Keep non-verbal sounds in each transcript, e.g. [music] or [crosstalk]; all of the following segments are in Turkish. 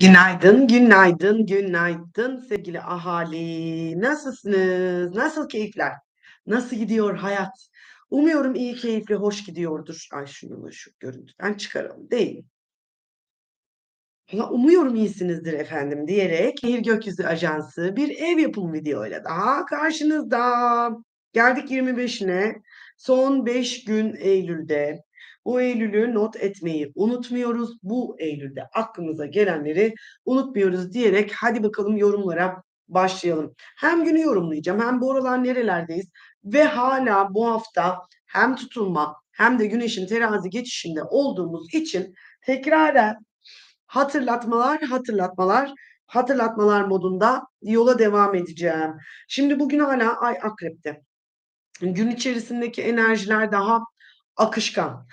Günaydın, günaydın, günaydın sevgili ahali. Nasılsınız? Nasıl keyifler? Nasıl gidiyor hayat? Umuyorum iyi, keyifli, hoş gidiyordur. Ay şunu şu görüntüden çıkaralım değil? Valla umuyorum iyisinizdir efendim diyerek Nehir Gökyüzü Ajansı bir ev yapımı videoyla daha karşınızda. Geldik 25'ine. Son 5 gün Eylül'de. Bu Eylül'ü not etmeyi unutmuyoruz. Bu Eylül'de aklımıza gelenleri unutmuyoruz diyerek hadi bakalım yorumlara başlayalım. Hem günü yorumlayacağım hem bu aralar nerelerdeyiz ve hala bu hafta hem tutulma hem de güneşin terazi geçişinde olduğumuz için tekraren hatırlatmalar, hatırlatmalar, hatırlatmalar modunda yola devam edeceğim. Şimdi bugün hala ay akrepte. Gün içerisindeki enerjiler daha akışkan.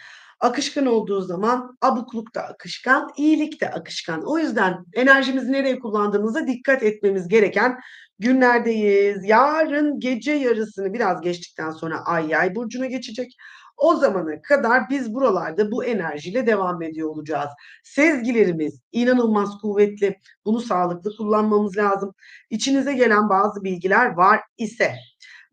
Akışkan olduğu zaman abukluk da akışkan, iyilik de akışkan. O yüzden enerjimizi nereye kullandığımıza dikkat etmemiz gereken günlerdeyiz. Yarın gece yarısını biraz geçtikten sonra ay yay burcuna geçecek. O zamana kadar biz buralarda bu enerjiyle devam ediyor olacağız. Sezgilerimiz inanılmaz kuvvetli. Bunu sağlıklı kullanmamız lazım. İçinize gelen bazı bilgiler var ise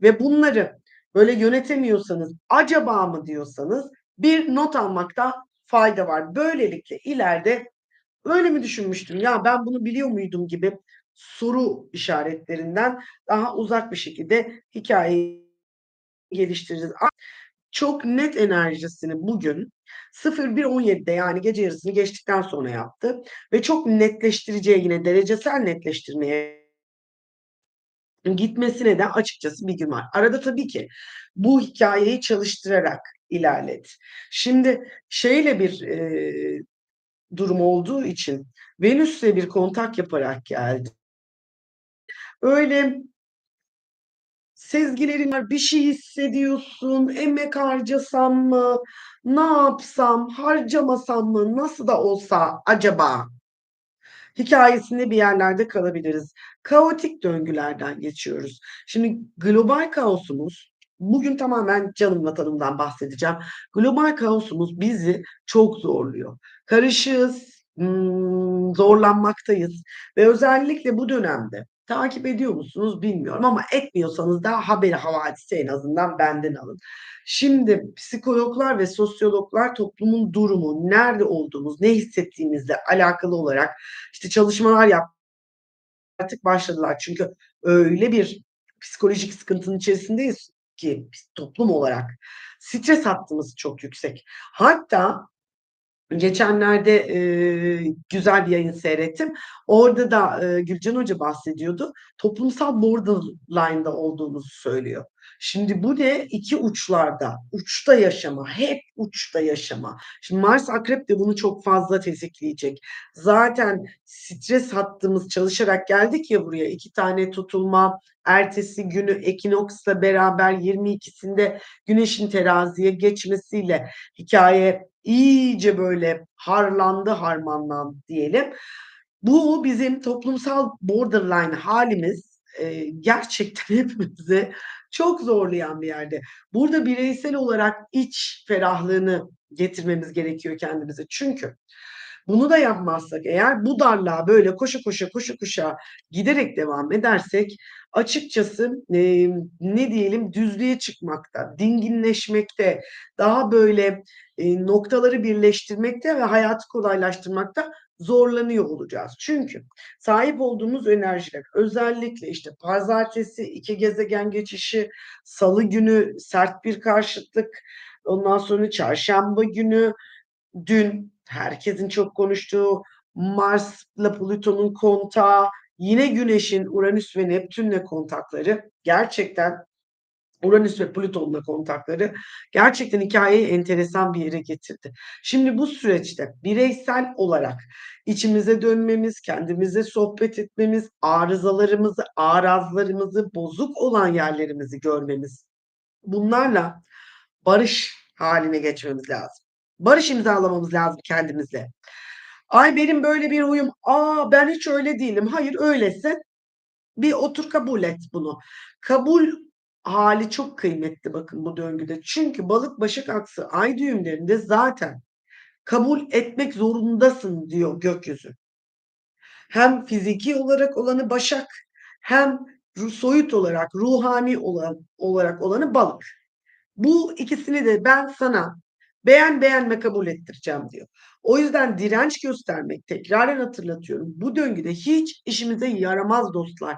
ve bunları böyle yönetemiyorsanız acaba mı diyorsanız bir not almakta fayda var. Böylelikle ileride öyle mi düşünmüştüm ya ben bunu biliyor muydum gibi soru işaretlerinden daha uzak bir şekilde hikayeyi geliştireceğiz. Çok net enerjisini bugün 01.17'de yani gece yarısını geçtikten sonra yaptı ve çok netleştireceği yine derecesel netleştirmeye gitmesine de açıkçası bir gün var. Arada tabii ki bu hikayeyi çalıştırarak ilerledi. Şimdi şeyle bir e, durum olduğu için Venüs'le bir kontak yaparak geldi. Öyle sezgilerin var, bir şey hissediyorsun, emek harcasam mı, ne yapsam, harcamasam mı, nasıl da olsa acaba hikayesinde bir yerlerde kalabiliriz. Kaotik döngülerden geçiyoruz. Şimdi global kaosumuz bugün tamamen canım vatanımdan bahsedeceğim. Global kaosumuz bizi çok zorluyor. Karışığız, hmm, zorlanmaktayız ve özellikle bu dönemde takip ediyor musunuz bilmiyorum ama etmiyorsanız da haberi havadisi en azından benden alın. Şimdi psikologlar ve sosyologlar toplumun durumu, nerede olduğumuz, ne hissettiğimizle alakalı olarak işte çalışmalar yap artık başladılar. Çünkü öyle bir psikolojik sıkıntının içerisindeyiz ki toplum olarak stres hattımız çok yüksek. Hatta Geçenlerde e, güzel bir yayın seyrettim. Orada da e, Gülcan Hoca bahsediyordu. Toplumsal borderline'da olduğumuzu söylüyor. Şimdi bu ne? İki uçlarda, uçta yaşama, hep uçta yaşama. Şimdi Mars Akrep de bunu çok fazla tetikleyecek. Zaten stres hattımız çalışarak geldik ya buraya. iki tane tutulma, ertesi günü ekinoksla beraber 22'sinde güneşin teraziye geçmesiyle hikaye iyice böyle harlandı harmanlandı diyelim. Bu bizim toplumsal borderline halimiz gerçekten [laughs] hepimizi çok zorlayan bir yerde. Burada bireysel olarak iç ferahlığını getirmemiz gerekiyor kendimize. Çünkü bunu da yapmazsak eğer bu darlığa böyle koşa koşa koşa koşa giderek devam edersek açıkçası e, ne diyelim düzlüğe çıkmakta, dinginleşmekte, daha böyle e, noktaları birleştirmekte ve hayatı kolaylaştırmakta zorlanıyor olacağız. Çünkü sahip olduğumuz enerjiler özellikle işte pazartesi iki gezegen geçişi, salı günü sert bir karşıtlık, ondan sonra çarşamba günü dün herkesin çok konuştuğu Mars'la Plüton'un kontağı, yine Güneş'in Uranüs ve Neptün'le kontakları gerçekten Uranüs ve Plüton'la kontakları gerçekten hikayeyi enteresan bir yere getirdi. Şimdi bu süreçte bireysel olarak içimize dönmemiz, kendimize sohbet etmemiz, arızalarımızı, arazlarımızı, bozuk olan yerlerimizi görmemiz, bunlarla barış haline geçmemiz lazım. Barış imzalamamız lazım kendimizle. Ay benim böyle bir huyum. Aa ben hiç öyle değilim. Hayır öylesin. Bir otur kabul et bunu. Kabul hali çok kıymetli bakın bu döngüde. Çünkü balık başak aksı ay düğümlerinde zaten kabul etmek zorundasın diyor gökyüzü. Hem fiziki olarak olanı Başak hem soyut olarak, ruhani olan olarak olanı Balık. Bu ikisini de ben sana beğen beğenme kabul ettireceğim diyor. O yüzden direnç göstermek, tekraren hatırlatıyorum, bu döngüde hiç işimize yaramaz dostlar.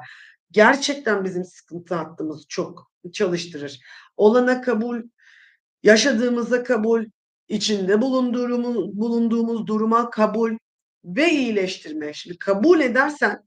Gerçekten bizim sıkıntı hattımızı çok çalıştırır. Olana kabul, yaşadığımıza kabul, içinde bulunduğumuz, bulunduğumuz duruma kabul ve iyileştirme. Şimdi kabul edersen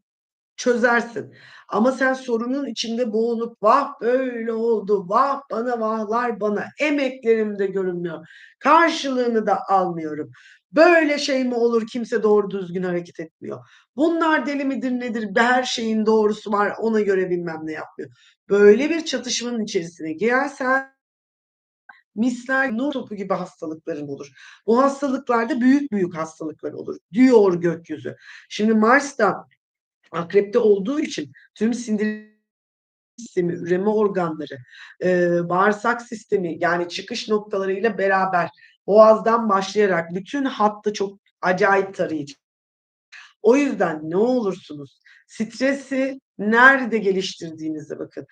çözersin. Ama sen sorunun içinde boğulup vah böyle oldu, vah bana vahlar bana, emeklerim de görünmüyor, karşılığını da almıyorum. Böyle şey mi olur kimse doğru düzgün hareket etmiyor. Bunlar deli midir nedir her şeyin doğrusu var ona göre bilmem ne yapmıyor. Böyle bir çatışmanın içerisine girersen misler nur topu gibi hastalıkların olur. Bu hastalıklarda büyük büyük hastalıklar olur diyor gökyüzü. Şimdi Mars da akrepte olduğu için tüm sindirim sistemi, üreme organları, e, bağırsak sistemi yani çıkış noktalarıyla beraber boğazdan başlayarak bütün hattı çok acayip tarayıcı. O yüzden ne olursunuz stresi nerede geliştirdiğinize bakın.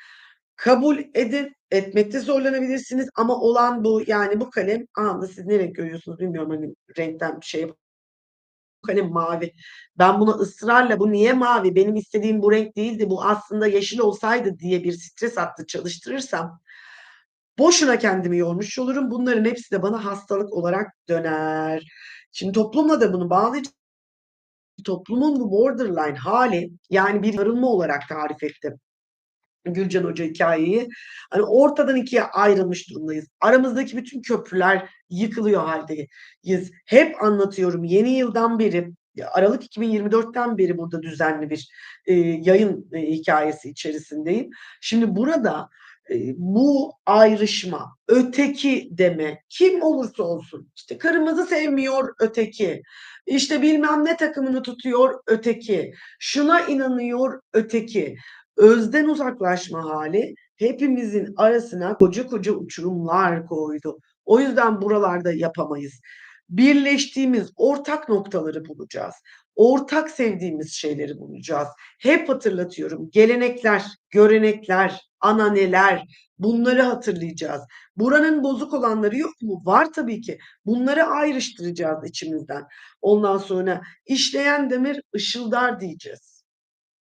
Kabul edin, etmekte zorlanabilirsiniz ama olan bu yani bu kalem anda siz ne renk görüyorsunuz bilmiyorum hani renkten bir şey kalem mavi. Ben buna ısrarla bu niye mavi? Benim istediğim bu renk değildi. Bu aslında yeşil olsaydı diye bir stres hattı çalıştırırsam boşuna kendimi yormuş olurum. Bunların hepsi de bana hastalık olarak döner. Şimdi toplumla da bunu bağlayacağım. Toplumun bu borderline hali yani bir yarılma olarak tarif ettim. Gülcan Hoca hikayeyi. Hani ortadan ikiye ayrılmış durumdayız. Aramızdaki bütün köprüler yıkılıyor haldeyiz. Hep anlatıyorum yeni yıldan beri Aralık 2024'ten beri burada düzenli bir e, yayın e, hikayesi içerisindeyim. Şimdi burada e, bu ayrışma, öteki deme, kim olursa olsun, işte kırmızı sevmiyor öteki, işte bilmem ne takımını tutuyor öteki, şuna inanıyor öteki özden uzaklaşma hali hepimizin arasına koca koca uçurumlar koydu. O yüzden buralarda yapamayız. Birleştiğimiz ortak noktaları bulacağız. Ortak sevdiğimiz şeyleri bulacağız. Hep hatırlatıyorum. Gelenekler, görenekler, ananeler bunları hatırlayacağız. Buranın bozuk olanları yok mu? Var tabii ki. Bunları ayrıştıracağız içimizden. Ondan sonra işleyen demir ışıldar diyeceğiz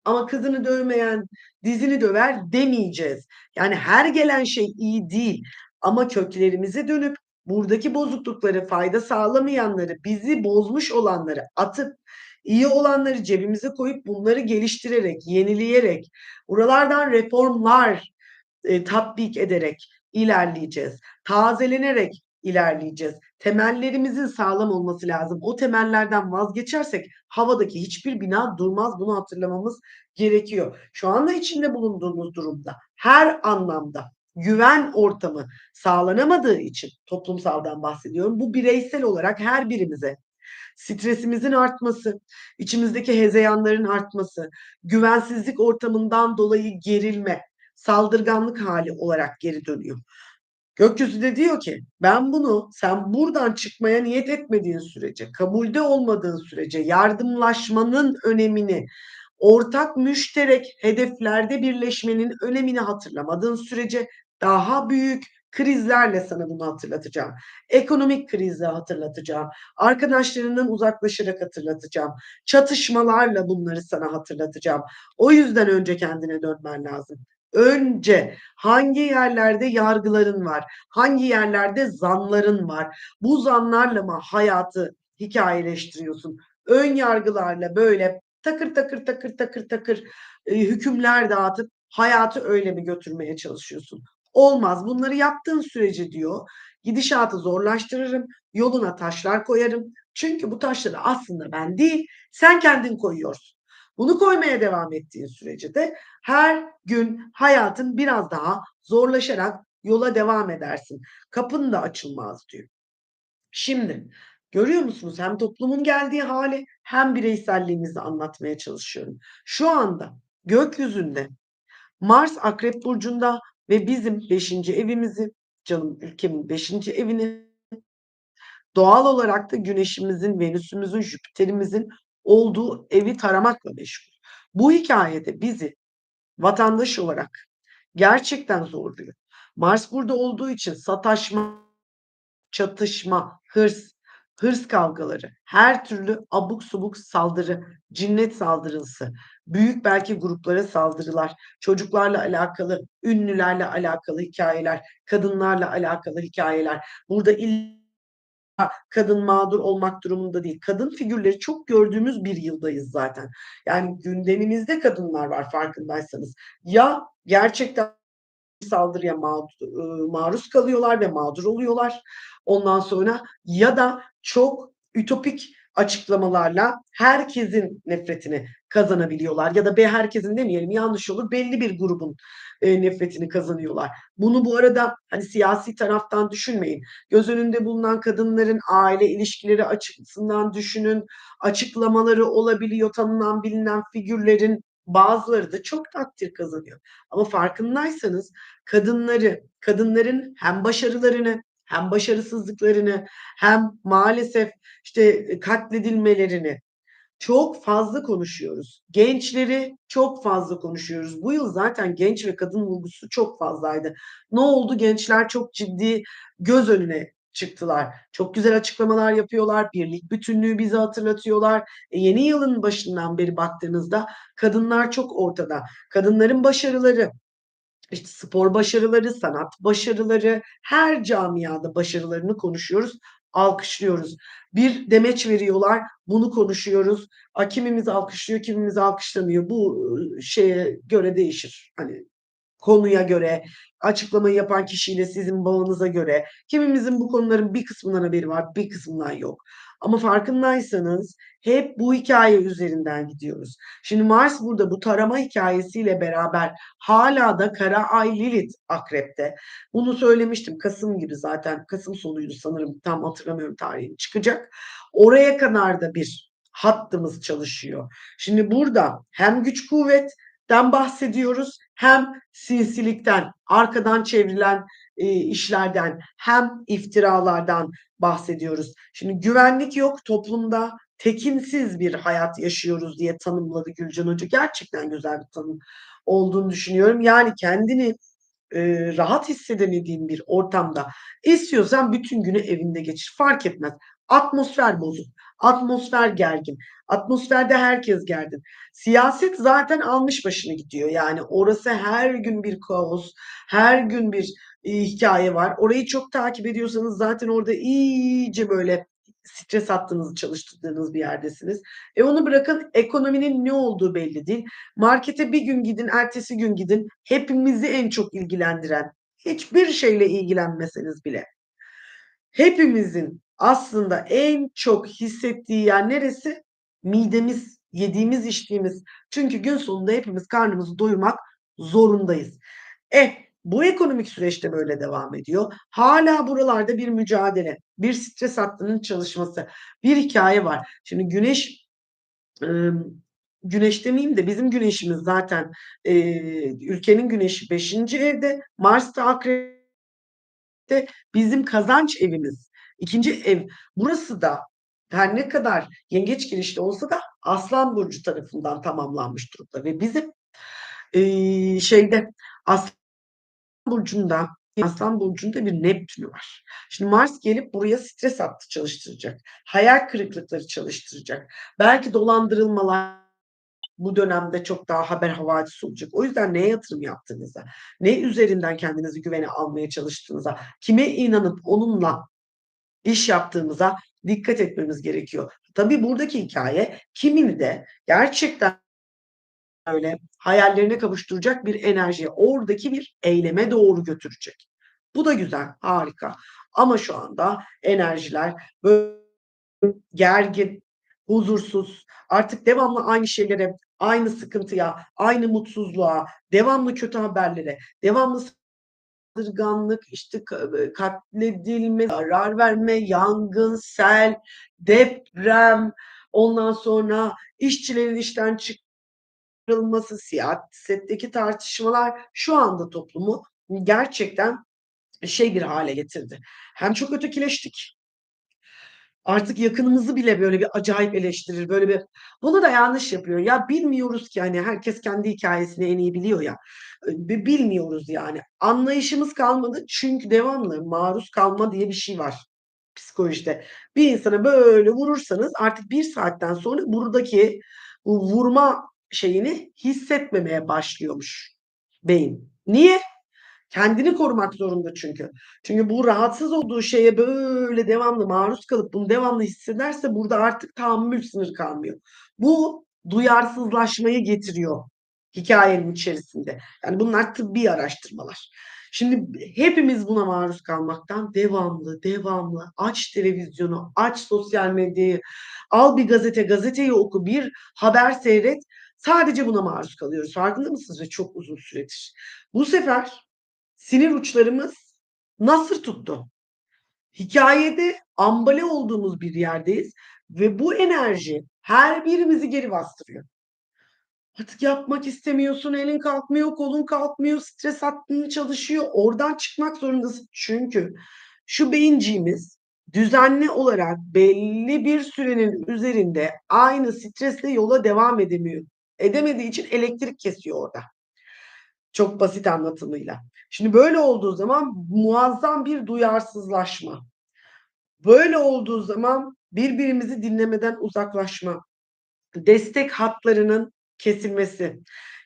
ama kızını dövmeyen dizini döver demeyeceğiz. Yani her gelen şey iyi değil ama köklerimize dönüp buradaki bozuklukları, fayda sağlamayanları, bizi bozmuş olanları atıp iyi olanları cebimize koyup bunları geliştirerek, yenileyerek, buralardan reformlar e, tatbik ederek ilerleyeceğiz. Tazelenerek ilerleyeceğiz. Temellerimizin sağlam olması lazım. O temellerden vazgeçersek havadaki hiçbir bina durmaz. Bunu hatırlamamız gerekiyor. Şu anda içinde bulunduğumuz durumda her anlamda güven ortamı sağlanamadığı için toplumsaldan bahsediyorum. Bu bireysel olarak her birimize stresimizin artması, içimizdeki hezeyanların artması, güvensizlik ortamından dolayı gerilme, saldırganlık hali olarak geri dönüyor. Gökyüzü de diyor ki ben bunu sen buradan çıkmaya niyet etmediğin sürece, kabulde olmadığın sürece yardımlaşmanın önemini, ortak müşterek hedeflerde birleşmenin önemini hatırlamadığın sürece daha büyük krizlerle sana bunu hatırlatacağım. Ekonomik krizi hatırlatacağım. Arkadaşlarından uzaklaşarak hatırlatacağım. Çatışmalarla bunları sana hatırlatacağım. O yüzden önce kendine dönmen lazım önce hangi yerlerde yargıların var, hangi yerlerde zanların var, bu zanlarla mı hayatı hikayeleştiriyorsun? Ön yargılarla böyle takır takır takır takır takır e, hükümler dağıtıp hayatı öyle mi götürmeye çalışıyorsun? Olmaz. Bunları yaptığın sürece diyor gidişatı zorlaştırırım, yoluna taşlar koyarım. Çünkü bu taşları aslında ben değil, sen kendin koyuyorsun. Bunu koymaya devam ettiğin sürece de her gün hayatın biraz daha zorlaşarak yola devam edersin. Kapın da açılmaz diyor. Şimdi görüyor musunuz hem toplumun geldiği hali hem bireyselliğimizi anlatmaya çalışıyorum. Şu anda gökyüzünde Mars Akrep Burcu'nda ve bizim beşinci evimizi canım ülkemin beşinci evini doğal olarak da Güneş'imizin, Venüs'ümüzün, Jüpiter'imizin olduğu evi taramakla meşgul. Bu hikâyede bizi vatandaş olarak gerçekten zorluyor. Mars burada olduğu için sataşma, çatışma, hırs, hırs kavgaları, her türlü abuk subuk saldırı, cinnet saldırısı, büyük belki gruplara saldırılar, çocuklarla alakalı, ünlülerle alakalı hikâyeler, kadınlarla alakalı hikâyeler. Burada illa kadın mağdur olmak durumunda değil. Kadın figürleri çok gördüğümüz bir yıldayız zaten. Yani gündemimizde kadınlar var farkındaysanız. Ya gerçekten saldırıya maruz kalıyorlar ve mağdur oluyorlar. Ondan sonra ya da çok ütopik açıklamalarla herkesin nefretini kazanabiliyorlar ya da be herkesin demeyelim yanlış olur belli bir grubun e, nefretini kazanıyorlar. Bunu bu arada hani siyasi taraftan düşünmeyin. Göz önünde bulunan kadınların aile ilişkileri açısından düşünün. Açıklamaları olabiliyor tanınan bilinen figürlerin bazıları da çok takdir kazanıyor. Ama farkındaysanız kadınları, kadınların hem başarılarını hem başarısızlıklarını hem maalesef işte katledilmelerini çok fazla konuşuyoruz. Gençleri çok fazla konuşuyoruz. Bu yıl zaten genç ve kadın vurgusu çok fazlaydı. Ne oldu? Gençler çok ciddi göz önüne çıktılar. Çok güzel açıklamalar yapıyorlar. Birlik bütünlüğü bize hatırlatıyorlar. E, yeni yılın başından beri baktığınızda kadınlar çok ortada. Kadınların başarıları, işte spor başarıları, sanat başarıları, her camiada başarılarını konuşuyoruz, alkışlıyoruz. Bir demeç veriyorlar, bunu konuşuyoruz. A, kimimiz alkışlıyor, kimimiz alkışlamıyor. Bu şeye göre değişir. Hani konuya göre, açıklamayı yapan kişiyle sizin bağınıza göre. Kimimizin bu konuların bir kısmından haberi var, bir kısmından yok. Ama farkındaysanız hep bu hikaye üzerinden gidiyoruz. Şimdi Mars burada bu tarama hikayesiyle beraber hala da Kara Ay Lilith Akrep'te. Bunu söylemiştim. Kasım gibi zaten. Kasım sonuydu sanırım. Tam hatırlamıyorum tarihini. Çıkacak. Oraya kadar da bir hattımız çalışıyor. Şimdi burada hem güç kuvvetten bahsediyoruz hem sinsilikten, arkadan çevrilen e, işlerden hem iftiralardan bahsediyoruz. Şimdi güvenlik yok toplumda, tekinsiz bir hayat yaşıyoruz diye tanımladı Gülcan Hoca. Gerçekten güzel bir tanım olduğunu düşünüyorum. Yani kendini e, rahat hissedemediğin bir ortamda istiyorsan bütün günü evinde geçir. Fark etmez. Atmosfer bozuk. Atmosfer gergin. Atmosferde herkes gergin. Siyaset zaten almış başını gidiyor. Yani orası her gün bir kaos, her gün bir e, hikaye var. Orayı çok takip ediyorsanız zaten orada iyice böyle stres hattınızı çalıştırdığınız bir yerdesiniz. E onu bırakın ekonominin ne olduğu belli değil. Markete bir gün gidin, ertesi gün gidin. Hepimizi en çok ilgilendiren, hiçbir şeyle ilgilenmeseniz bile hepimizin aslında en çok hissettiği yer neresi? Midemiz, yediğimiz, içtiğimiz. Çünkü gün sonunda hepimiz karnımızı doyurmak zorundayız. Eh bu ekonomik süreçte böyle devam ediyor. Hala buralarda bir mücadele, bir stres hattının çalışması, bir hikaye var. Şimdi güneş güneş demeyeyim de bizim güneşimiz zaten, ülkenin güneşi 5. evde, Mars da Akrep'te, bizim kazanç evimiz, 2. ev. Burası da her ne kadar yengeç girişli olsa da Aslan burcu tarafından tamamlanmış durumda ve bizim, eee, şeyde Aslan burcunda Aslan burcunda bir Neptün var. Şimdi Mars gelip buraya stres hattı çalıştıracak. Hayal kırıklıkları çalıştıracak. Belki dolandırılmalar bu dönemde çok daha haber havadis olacak. O yüzden neye yatırım yaptığınıza, ne üzerinden kendinizi güvene almaya çalıştığınıza, kime inanıp onunla iş yaptığımıza dikkat etmemiz gerekiyor. Tabii buradaki hikaye kimini de gerçekten öyle hayallerine kavuşturacak bir enerjiye, oradaki bir eyleme doğru götürecek. Bu da güzel, harika. Ama şu anda enerjiler böyle gergin, huzursuz, artık devamlı aynı şeylere, aynı sıkıntıya, aynı mutsuzluğa, devamlı kötü haberlere, devamlı saldırganlık, işte katledilme, zarar verme, yangın, sel, deprem, ondan sonra işçilerin işten çıkarılması, siyasetteki tartışmalar şu anda toplumu gerçekten şey bir hale getirdi. Hem çok ötekileştik Artık yakınımızı bile böyle bir acayip eleştirir. Böyle bir bunu da yanlış yapıyor. Ya bilmiyoruz ki hani herkes kendi hikâyesini en iyi biliyor ya. Bilmiyoruz yani. Anlayışımız kalmadı çünkü devamlı maruz kalma diye bir şey var psikolojide. Bir insana böyle vurursanız artık 1 saatten sonra buradaki bu vurma şeyini hissetmemeye başlıyormuş beyin. Niye? Kendini korumak zorunda çünkü. Çünkü bu rahatsız olduğu şeye böyle devamlı maruz kalıp bunu devamlı hissederse burada artık tahammül sınırı kalmıyor. Bu duyarsızlaşmayı getiriyor hikâyenin içerisinde. Yani bunlar tıbbi araştırmalar. Şimdi hepimiz buna maruz kalmaktan devamlı, devamlı aç televizyonu, aç sosyal medyayı, al bir gazete, gazeteyi oku, bir haber seyret, sadece buna maruz kalıyoruz. Farkında mısınız? Ve çok uzun süredir. Bu sefer sinir uçlarımız nasır tuttu. Hikâyede ambale olduğumuz bir yerdeyiz ve bu enerji her birimizi geri bastırıyor. Artık yapmak istemiyorsun, elin kalkmıyor, kolun kalkmıyor, stres hattın çalışıyor. Oradan çıkmak zorundasın. Çünkü şu beyinciğimiz düzenli olarak belli bir sürenin üzerinde aynı stresle yola devam edemiyor. Edemediği için elektrik kesiyor orada. Çok basit anlatımıyla. Şimdi böyle olduğu zaman muazzam bir duyarsızlaşma. Böyle olduğu zaman birbirimizi dinlemeden uzaklaşma, destek hatlarının kesilmesi.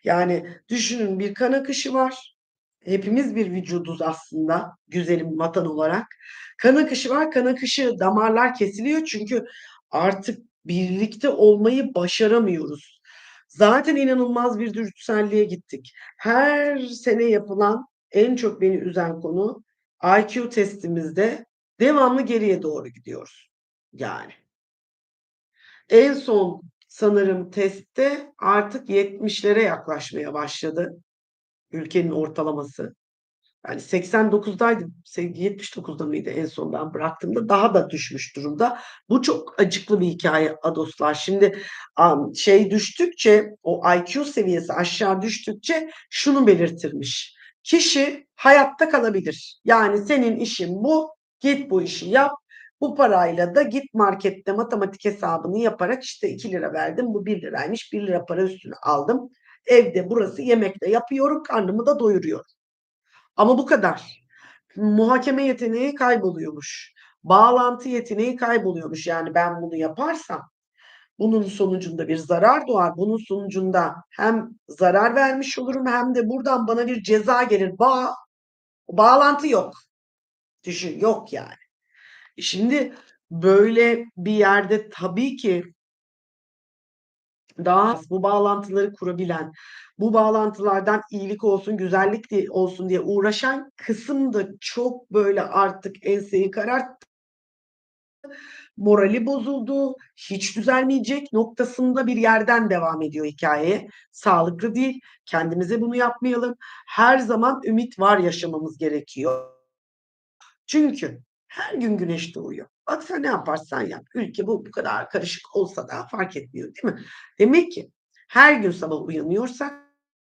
Yani düşünün bir kan akışı var. Hepimiz bir vücuduz aslında güzelim vatan olarak. Kan akışı var. Kan akışı damarlar kesiliyor çünkü artık birlikte olmayı başaramıyoruz. Zaten inanılmaz bir dürtüselliğe gittik. Her sene yapılan en çok beni üzen konu IQ testimizde devamlı geriye doğru gidiyoruz. Yani. En son sanırım testte artık 70'lere yaklaşmaya başladı ülkenin ortalaması. Yani 89'daydı, se 79'da mıydı en son ben bıraktığımda? Daha da düşmüş durumda. Bu çok acıklı bir hikâye adoslar. Şimdi, şey düştükçe, o IQ seviyesi aşağı düştükçe şunu belirtirmiş: Kişi hayatta kalabilir. Yani senin işin bu, git bu işi yap. Bu parayla da git markette matematik hesabını yaparak işte ₺2 verdim, bu ₺1'ymış, ₺1 para üstüne aldım. Evde burası yemek de yapıyorum, karnımı da doyuruyorum. Ama bu kadar. Muhakeme yeteneği kayboluyormuş. Bağlantı yeteneği kayboluyormuş. Yani ben bunu yaparsam bunun sonucunda bir zarar doğar. Bunun sonucunda hem zarar vermiş olurum hem de buradan bana bir ceza gelir. Bağ bağlantı yok. Düşün, yok yani. E şimdi böyle bir yerde tabii ki daha bu bağlantıları kurabilen, bu bağlantılardan iyilik olsun, güzellik di olsun diye uğraşan kısım da çok böyle artık enseyi kararttı. Morali bozuldu, hiç düzelmeyecek noktasında bir yerden devam ediyor hikâye. Sağlıklı değil, kendimize bunu yapmayalım. Her zaman ümit var yaşamamız gerekiyor. Çünkü her gün güneş doğuyor. Bak sen ne yaparsan yap. Ülke bu bu kadar karışık olsa da fark etmiyor, değil mi? Demek ki her gün sabah uyanıyorsak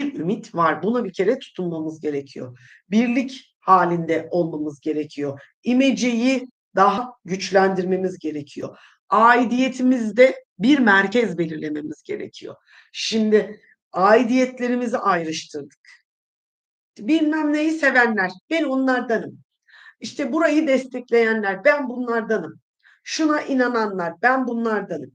bir ümit var. Buna bir kere tutunmamız gerekiyor. Birlik hâlinde olmamız gerekiyor. İmeceyi daha güçlendirmemiz gerekiyor. Aidiyetimizde bir merkez belirlememiz gerekiyor. Şimdi aidiyetlerimizi ayrıştırdık. Bilmem neyi sevenler, ben onlardanım. İşte burayı destekleyenler, ben bunlardanım. Şuna inananlar, ben bunlardanım.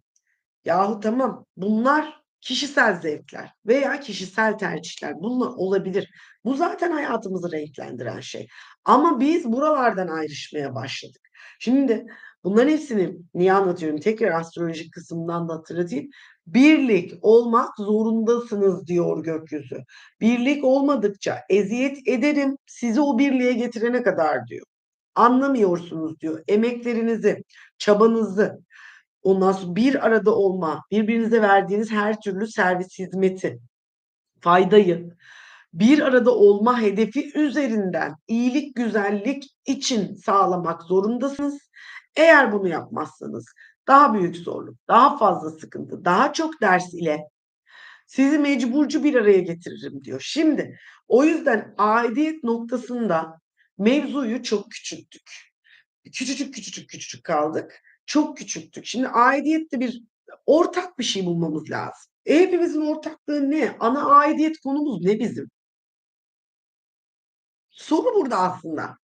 Yahu tamam, bunlar kişisel zevkler veya kişisel tercihler. Bunlar olabilir. Bu zaten hayatımızı renklendiren şey. Ama biz buralardan ayrışmaya başladık. Şimdi bunların hepsini niye anlatıyorum? Tekrar astrolojik kısmından da hatırlatayım. Birlik olmak zorundasınız diyor gökyüzü. Birlik olmadıkça eziyet ederim sizi o birliğe getirene kadar diyor. Anlamıyorsunuz diyor. Emeklerinizi, çabanızı, ondan sonra bir arada olma, birbirinize verdiğiniz her türlü servis hizmeti, faydayı, bir arada olma hedefi üzerinden iyilik, güzellik için sağlamak zorundasınız. Eğer bunu yapmazsanız daha büyük zorluk, daha fazla sıkıntı, daha çok ders ile sizi mecburcu bir araya getiririm diyor. Şimdi o yüzden aidiyet noktasında mevzuyu çok küçülttük. Küçücük, küçücük, küçücük kaldık. Çok küçüktük. Şimdi aidiyet de bir ortak bir şey bulmamız lazım. E, hepimizin ortaklığı ne? Ana aidiyet konumuz ne bizim? Soru burada aslında.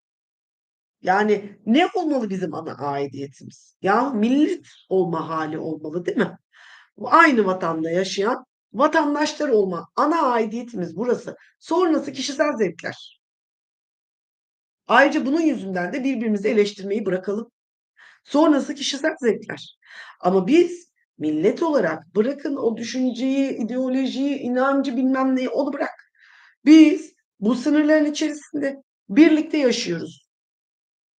Yani ne olmalı bizim ana aidiyetimiz? Ya millet olma hali olmalı değil mi? Aynı vatanda yaşayan vatandaşlar olma ana aidiyetimiz burası. Sonrası kişisel zevkler. Ayrıca bunun yüzünden de birbirimizi eleştirmeyi bırakalım. Sonrası kişisel zevkler. Ama biz millet olarak bırakın o düşünceyi, ideolojiyi, inancı bilmem neyi onu bırak. Biz bu sınırların içerisinde birlikte yaşıyoruz.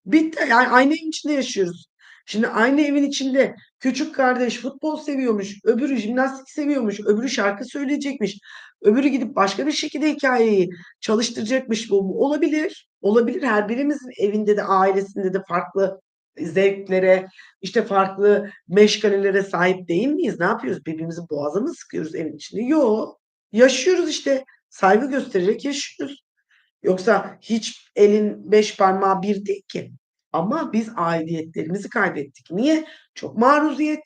Bitti. Yani aynı evin içinde yaşıyoruz. Şimdi aynı evin içinde küçük kardeş futbol seviyormuş, öbürü jimnastik seviyormuş, öbürü şarkı söyleyecekmiş, öbürü gidip başka bir şekilde hikayeyi çalıştıracakmış. Bu, olabilir. Olabilir. Her birimizin evinde de ailesinde de farklı zevklere, işte farklı meşgalelere sahip değil miyiz? Ne yapıyoruz? Birbirimizin boğazını mı sıkıyoruz evin içinde? Yok. Yaşıyoruz işte. Saygı göstererek yaşıyoruz. Yoksa hiç elin beş parmağı bir değil ki. Ama biz aidiyetlerimizi kaybettik. Niye? Çok maruziyet,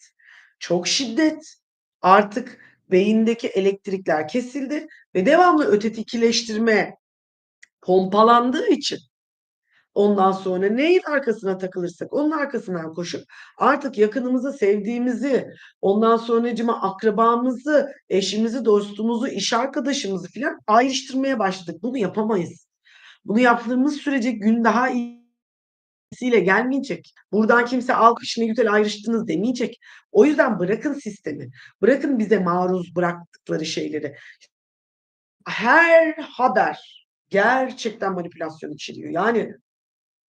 çok şiddet. Artık beyindeki elektrikler kesildi ve devamlı ötekileştirme pompalandığı için ondan sonra neyin arkasına takılırsak onun arkasından koşup artık yakınımızı, sevdiğimizi, ondan sonracıma akrabamızı, eşimizi, dostumuzu, iş arkadaşımızı filan ayrıştırmaya başladık. Bunu yapamayız. Bunu yaptığımız sürece gün daha iyisiyle gelmeyecek. Buradan kimse alkış ne güzel ayrıştınız demeyecek. O yüzden bırakın sistemi. Bırakın bize maruz bıraktıkları şeyleri. Her haber gerçekten manipülasyon içeriyor. Yani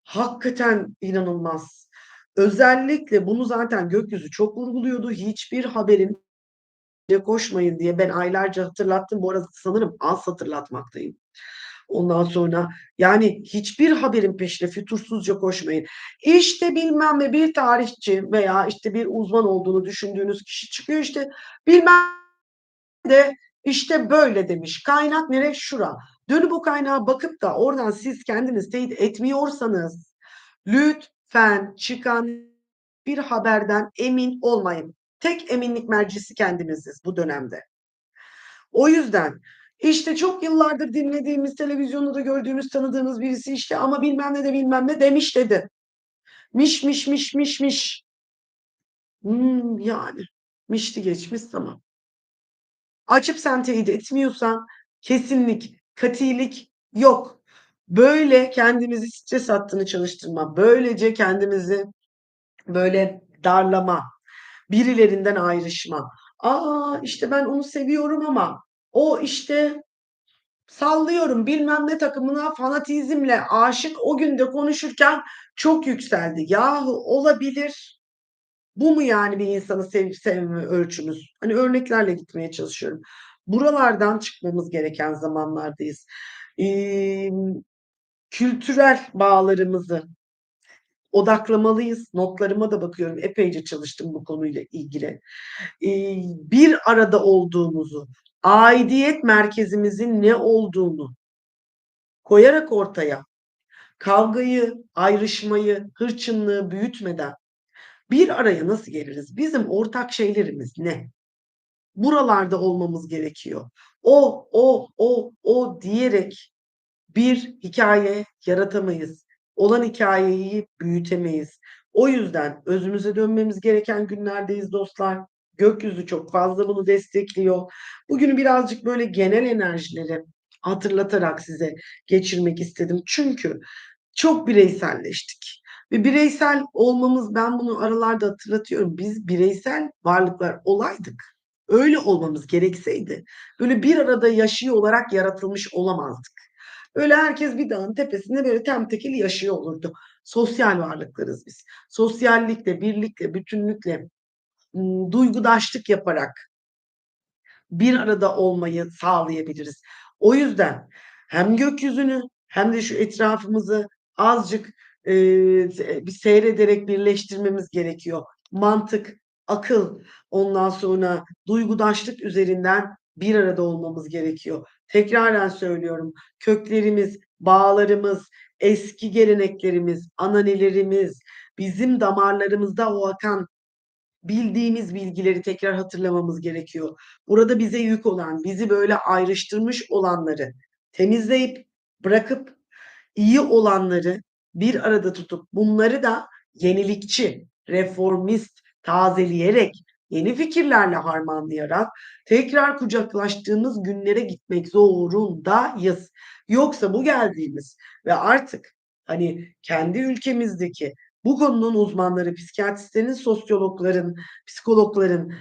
hakikaten inanılmaz. Özellikle bunu zaten gökyüzü çok vurguluyordu. Hiçbir haberin koşmayın diye ben aylarca hatırlattım. Bu arada sanırım az hatırlatmaktayım. Ondan sonra yani hiçbir haberin peşine fütursuzca koşmayın. İşte bilmem ne bir tarihçi veya işte bir uzman olduğunu düşündüğünüz kişi çıkıyor işte bilmem de işte böyle demiş. Kaynak nere? Şura. Dönüp o kaynağa bakıp da oradan siz kendiniz teyit etmiyorsanız lütfen çıkan bir haberden emin olmayın. Tek eminlik mercisi kendimiziz bu dönemde. O yüzden işte çok yıllardır dinlediğimiz, televizyonda da gördüğümüz, tanıdığımız birisi işte ama bilmem ne de bilmem ne demiş dedi. Miş miş miş miş miş. Hmm, yani mişti geçmiş tamam. Açıp sen teyit etmiyorsan kesinlik, katilik yok. Böyle kendimizi stres hattını çalıştırma, böylece kendimizi böyle darlama, birilerinden ayrışma. Aa işte ben onu seviyorum ama o işte sallıyorum bilmem ne takımına fanatizmle aşık o günde konuşurken çok yükseldi. Yahu olabilir. Bu mu yani bir insanı sevip sevmeme ölçümüz? Hani örneklerle gitmeye çalışıyorum. Buralardan çıkmamız gereken zamanlardayız. Ee, kültürel bağlarımızı odaklamalıyız. Notlarıma da bakıyorum. Epeyce çalıştım bu konuyla ilgili. Ee, bir arada olduğumuzu, aidiyet merkezimizin ne olduğunu koyarak ortaya kavgayı, ayrışmayı, hırçınlığı büyütmeden bir araya nasıl geliriz? Bizim ortak şeylerimiz ne? Buralarda olmamız gerekiyor. O, o, o, o diyerek bir hikaye yaratamayız. Olan hikayeyi büyütemeyiz. O yüzden özümüze dönmemiz gereken günlerdeyiz dostlar. Gökyüzü çok fazla bunu destekliyor. Bugünü birazcık böyle genel enerjileri hatırlatarak size geçirmek istedim. Çünkü çok bireyselleştik. Ve bireysel olmamız ben bunu aralarda hatırlatıyorum. Biz bireysel varlıklar olaydık. Öyle olmamız gerekseydi böyle bir arada yaşıyor olarak yaratılmış olamazdık. Öyle herkes bir dağın tepesinde böyle temtekil yaşıyor olurdu. Sosyal varlıklarız biz. Sosyallikle, birlikle, bütünlükle, duygudaşlık yaparak bir arada olmayı sağlayabiliriz. O yüzden hem gökyüzünü hem de şu etrafımızı azıcık e, bir seyrederek birleştirmemiz gerekiyor. Mantık, akıl, ondan sonra duygudaşlık üzerinden bir arada olmamız gerekiyor. Tekraren söylüyorum. Köklerimiz, bağlarımız, eski geleneklerimiz, ananelerimiz, bizim damarlarımızda o akan bildiğimiz bilgileri tekrar hatırlamamız gerekiyor. Burada bize yük olan, bizi böyle ayrıştırmış olanları temizleyip bırakıp iyi olanları bir arada tutup bunları da yenilikçi, reformist, tazeleyerek, yeni fikirlerle harmanlayarak tekrar kucaklaştığımız günlere gitmek zorundayız. Yoksa bu geldiğimiz ve artık hani kendi ülkemizdeki bu konunun uzmanları, psikiyatristlerin, sosyologların, psikologların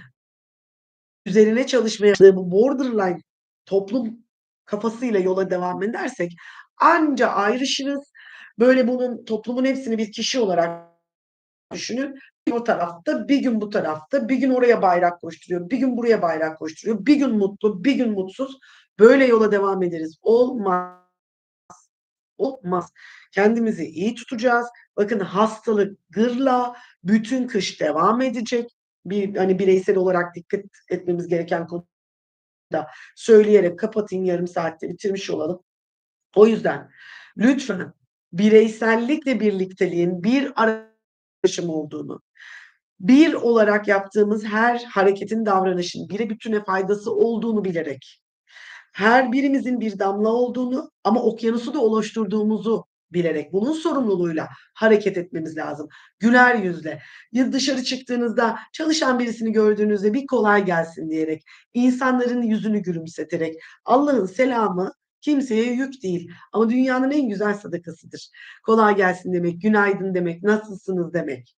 üzerine çalışmaya bu borderline toplum kafasıyla yola devam edersek anca ayrışırız. Böyle bunun toplumun hepsini bir kişi olarak düşünün. O tarafta, bir gün bu tarafta, bir gün oraya bayrak koşturuyor, bir gün buraya bayrak koşturuyor, bir gün mutlu, bir gün mutsuz. Böyle yola devam ederiz. Olmaz. Olmaz. Kendimizi iyi tutacağız. Bakın hastalık gırla bütün kış devam edecek. Bir hani bireysel olarak dikkat etmemiz gereken konu da söyleyerek kapatayım yarım saatte bitirmiş olalım. O yüzden lütfen bireysellikle birlikteliğin bir arayışım olduğunu, bir olarak yaptığımız her hareketin, davranışın bire bütüne faydası olduğunu bilerek, her birimizin bir damla olduğunu ama okyanusu da oluşturduğumuzu bilerek bunun sorumluluğuyla hareket etmemiz lazım. Güler yüzle. Ya dışarı çıktığınızda çalışan birisini gördüğünüzde bir kolay gelsin diyerek, insanların yüzünü gülümseterek, Allah'ın selamı kimseye yük değil ama dünyanın en güzel sadakasıdır. Kolay gelsin demek, günaydın demek, nasılsınız demek.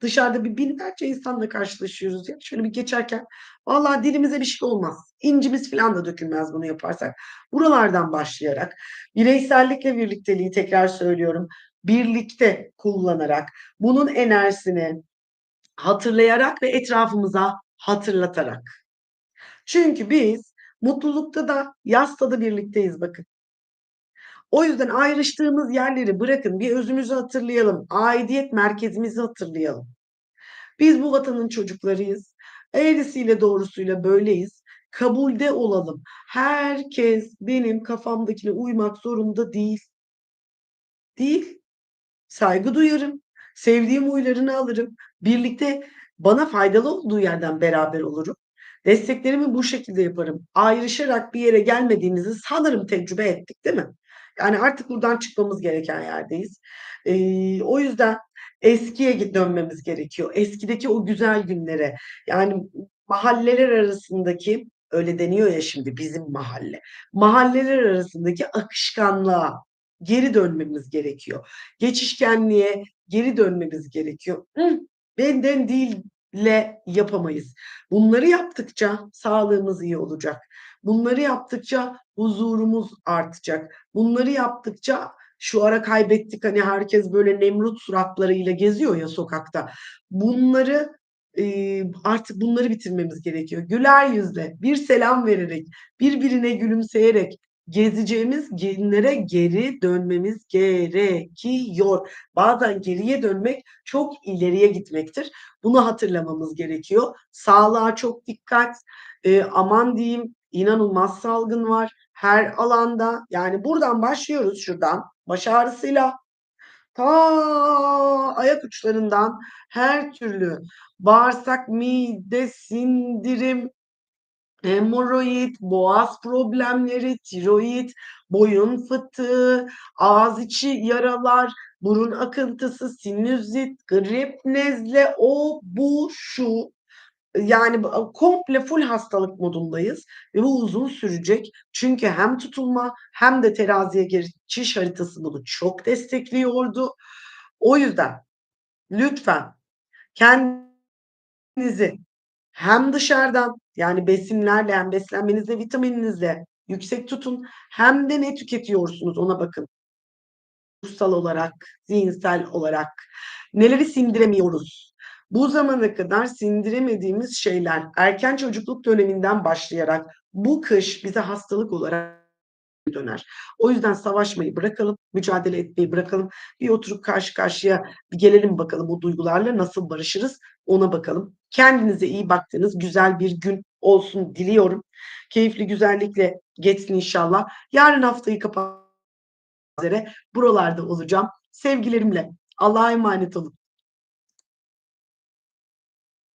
Dışarıda bir binlerce insanla karşılaşıyoruz ya. Şöyle bir geçerken vallahi dilimize bir şey olmaz. İncimiz falan da dökülmez bunu yaparsak. Buralardan başlayarak bireysellikle birlikteliği tekrar söylüyorum. Birlikte kullanarak bunun enerjisini hatırlayarak ve etrafımıza hatırlatarak. Çünkü biz mutlulukta da yasta da birlikteyiz bakın. O yüzden ayrıştığımız yerleri bırakın bir özümüzü hatırlayalım. Aidiyet merkezimizi hatırlayalım. Biz bu vatanın çocuklarıyız. Eğrisiyle doğrusuyla böyleyiz. Kabulde olalım. Herkes benim kafamdakine uymak zorunda değil. Değil. Saygı duyarım. Sevdiğim huylarını alırım. Birlikte bana faydalı olduğu yerden beraber olurum. Desteklerimi bu şekilde yaparım. Ayrışarak bir yere gelmediğimizi sanırım tecrübe ettik değil mi? Yani artık buradan çıkmamız gereken yerdeyiz. Ee, o yüzden eskiye dönmemiz gerekiyor. Eskideki o güzel günlere. Yani mahalleler arasındaki öyle deniyor ya şimdi bizim mahalle. Mahalleler arasındaki akışkanlığa geri dönmemiz gerekiyor. Geçişkenliğe geri dönmemiz gerekiyor. Hı, benden değille yapamayız. Bunları yaptıkça sağlığımız iyi olacak. Bunları yaptıkça huzurumuz artacak. Bunları yaptıkça şu ara kaybettik hani herkes böyle Nemrut suratlarıyla geziyor ya sokakta. Bunları artık bunları bitirmemiz gerekiyor. Güler yüzle, bir selam vererek, birbirine gülümseyerek gezeceğimiz günlere geri dönmemiz gerekiyor. Bazen geriye dönmek çok ileriye gitmektir. Bunu hatırlamamız gerekiyor. Sağlığa çok dikkat. E, aman diyeyim inanılmaz salgın var her alanda. Yani buradan başlıyoruz şuradan baş ağrısıyla ta ayak uçlarından her türlü bağırsak, mide, sindirim, hemoroid, boğaz problemleri, tiroid, boyun fıtığı, ağız içi yaralar, burun akıntısı, sinüzit, grip, nezle, o, bu, şu yani komple full hastalık modundayız ve bu uzun sürecek. Çünkü hem tutulma hem de teraziye geçiş haritası bunu çok destekliyordu. O yüzden lütfen kendinizi hem dışarıdan yani besinlerle hem beslenmenizle vitamininizle yüksek tutun hem de ne tüketiyorsunuz ona bakın. Ruhsal olarak, zihinsel olarak neleri sindiremiyoruz bu zamana kadar sindiremediğimiz şeyler erken çocukluk döneminden başlayarak bu kış bize hastalık olarak döner. O yüzden savaşmayı bırakalım, mücadele etmeyi bırakalım. Bir oturup karşı karşıya bir gelelim bakalım o duygularla nasıl barışırız ona bakalım. Kendinize iyi baktığınız güzel bir gün olsun diliyorum. Keyifli güzellikle geçsin inşallah. Yarın haftayı kapat üzere buralarda olacağım. Sevgilerimle Allah'a emanet olun.